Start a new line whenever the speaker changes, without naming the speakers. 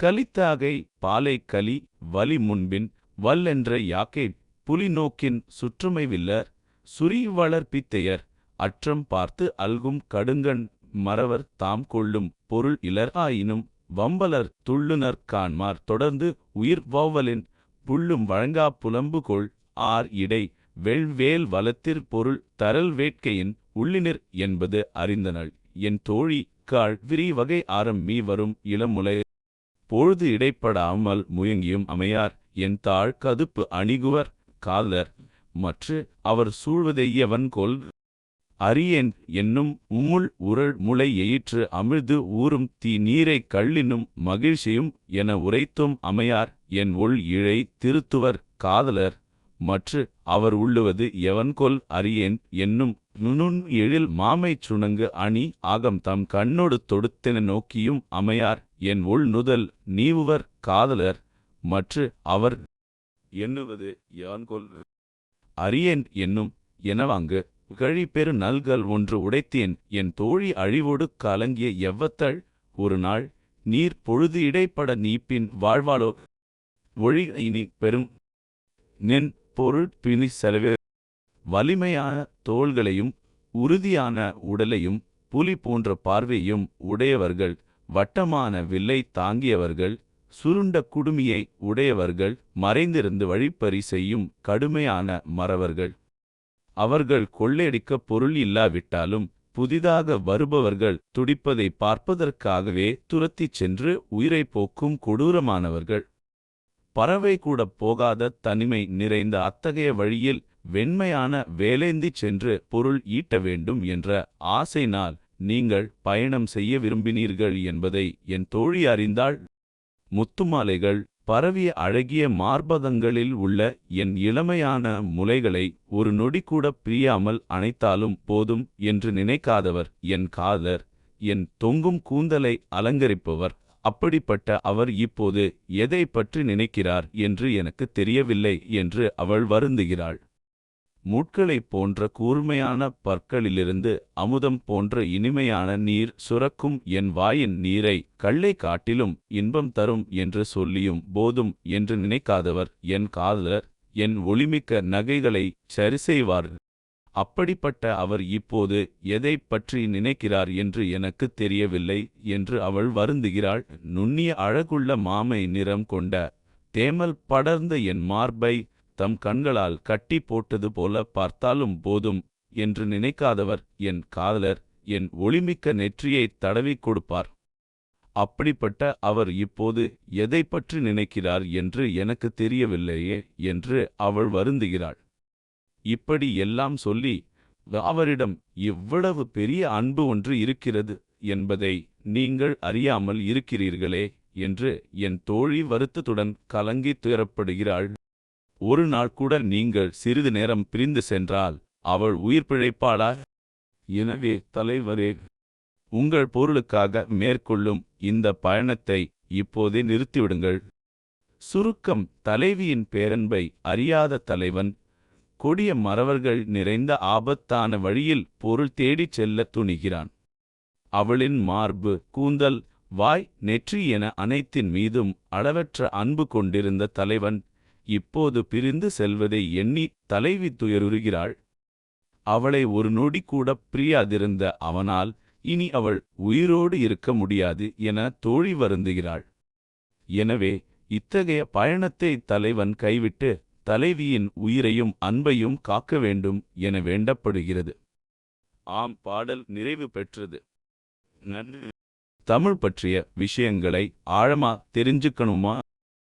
கலித்தாகை பாலை கலி வலி முன்பின் வல்லென்ற யாக்கை புலி நோக்கின் சுற்றுமை வில்லர் சுரி வளர்ப்பித்தையர் அற்றம் பார்த்து அல்கும் கடுங்கண் மறவர் தாம் கொள்ளும் பொருள் இலர் ஆயினும் வம்பலர் துள்ளுனர் காண்மார் தொடர்ந்து உயிர் வௌவலின் புள்ளும் வழங்கா புலம்புகொள் ஆர் இடை வெள்வேல் வலத்திற் பொருள் தரல் வேட்கையின் உள்ளினர் என்பது அறிந்தனள். என் தோழி காழ் விரி வகை ஆரம் மீ வரும் இளமுலை பொழுது இடைப்படாமல் முயங்கியும் அமையார் என் தாழ் கதுப்பு அணிகுவர் காதலர் மற்று அவர் சூழ்வதை எவன் கொல்? அரியேன் என்னும் உமுள் உரள் முளை எயிற்று அமிழ்து ஊறும் தீ நீரை கள்ளினும் மகிழ்ச்சியும் என உரைத்தும் அமையார் என் உள் இழை திருத்துவர் காதலர் மற்று அவர் உள்ளுவது எவன்கொல் அரியேன் என்னும் நுணுன் எழில் மாமைச் சுணங்கு அணி ஆகம் தம் கண்ணொடு தொடுத்தென நோக்கியும் அமையார். என் உள் நுதல் நீவுவர் காதலர் மற்று அவர் எண்ணுவது யான்கொல் அரியேன் என்னும் எனவாங்கு கழி பெரு நல்கல் ஒன்று உடைத்தேன். என் தோழி அழிவோடு கலங்கிய எவ்வத்தள் ஒரு நாள் நீர் பொழுது இடைப்பட நீப்பின் வாழ்வாளோ? ஒழி இனி பெரும் நின் பொருள் பிணி செலவே வலிமையான தோள்களையும் உறுதியான உடலையும் புலி போன்ற பார்வையும் உடையவர்கள் வட்டமான வில்லை தாங்கியவர்கள் சுருண்ட குடுமியை உடையவர்கள் மறைந்திருந்து வழிப்பறி செய்யும் கடுமையான மறவர்கள். அவர்கள் கொள்ளையடிக்க பொருள் இல்லாவிட்டாலும் புதிதாக வருபவர்கள் துடிப்பதை பார்ப்பதற்காகவே துரத்திச் சென்று உயிரை போக்கும் கொடூரமானவர்கள். பறவை கூட போகாத தனிமை நிறைந்த அத்தகைய வழியில் வெண்மையான வேலேந்திச் சென்று பொருள் ஈட்ட வேண்டும் என்ற ஆசைனால் நீங்கள் பயணம் செய்ய விரும்பினீர்கள் என்பதை என் தோழி அறிந்தாள். முத்துமாலைகள் பரவிய அழகிய மார்பகங்களில் உள்ள என் இளமையான முலைகளை ஒரு நொடி கூட பிரியாமல் அணைத்தாலும் போதும் என்று நினைக்காதவர். என் காதலர் என் தொங்கும் கூந்தலை அலங்கரிப்பவர். அப்படிப்பட்ட அவர் இப்போது எதை பற்றி நினைக்கிறார் என்று எனக்கு தெரியவில்லை என்று அவள் வருந்துகிறாள். முட்களைப் போன்ற கூர்மையான பற்களிலிருந்து அமுதம் போன்ற இனிமையான நீர் சுரக்கும் என் வாயின் நீரை கள்ளை காட்டிலும் இன்பம் தரும் என்று சொல்லியும் போதும் என்று நினைக்காதவர் என் காதலர் என் ஒளிமிக்க நகைகளை சரி செய்வார் அப்படிப்பட்ட அவர் இப்போது எதைப் பற்றி நினைக்கிறார் என்று எனக்கு தெரியவில்லை என்று அவள் வருந்துகிறாள். நுண்ணிய அழகுள்ள மாமை நிறம் கொண்ட தேமல் படர்ந்த என் மார்பை தம் கண்களால் கட்டி போட்டது போல பார்த்தாலும் போதும் என்று நினைக்காதவர் என் காதலர் என் ஒளிமிக்க நெற்றியைத் தடவிக் கொடுப்பார். அப்படிப்பட்ட அவர் இப்போது எதை பற்றி நினைக்கிறார் என்று எனக்கு தெரியவில்லையே என்று அவள் வருந்துகிறாள். இப்படி எல்லாம் சொல்லி அவரிடம் இவ்வளவு பெரிய அன்பு ஒன்று இருக்கிறது என்பதை நீங்கள் அறியாமல் இருக்கிறீர்களே என்று என் தோழி வருத்தத்துடன் கலங்கி துயரப்படுகிறாள். ஒரு நாள் கூட நீங்கள் சிறிது நேரம் பிரிந்து சென்றால் அவள் உயிர் பிழைப்பாளா? எனவே தலைவரே உங்கள் பொருளுக்காக மேற்கொள்ளும் இந்த பயணத்தை இப்போதே நிறுத்திவிடுங்கள். சுருக்கம் தலைவியின் பேரன்பை அறியாத தலைவன் கொடிய மறவர்கள் நிறைந்த ஆபத்தான வழியில் பொருள் தேடிச் செல்லத் துணிகிறான். அவளின் மார்பு கூந்தல் வாய் நெற்றி என அனைத்தின் மீதும் அளவற்ற அன்பு கொண்டிருந்த தலைவன் இப்போது பிரிந்து செல்வதை எண்ணி தலைவி துயருகிறாள். அவளை ஒரு நொடி கூட பிரியாதிருந்த அவனால் இனி அவள் உயிரோடு இருக்க முடியாது என தோழி வருந்துகிறாள். எனவே இத்தகைய பயணத்தை தலைவன் கைவிட்டு தலைவியின் உயிரையும் அன்பையும் காக்க வேண்டும் என வேண்டப்படுகிறது. ஆம் பாடல் நிறைவு பெற்றது. நன்றி. தமிழ் பற்றிய விஷயங்களை ஆழமா தெரிஞ்சுக்கணுமா?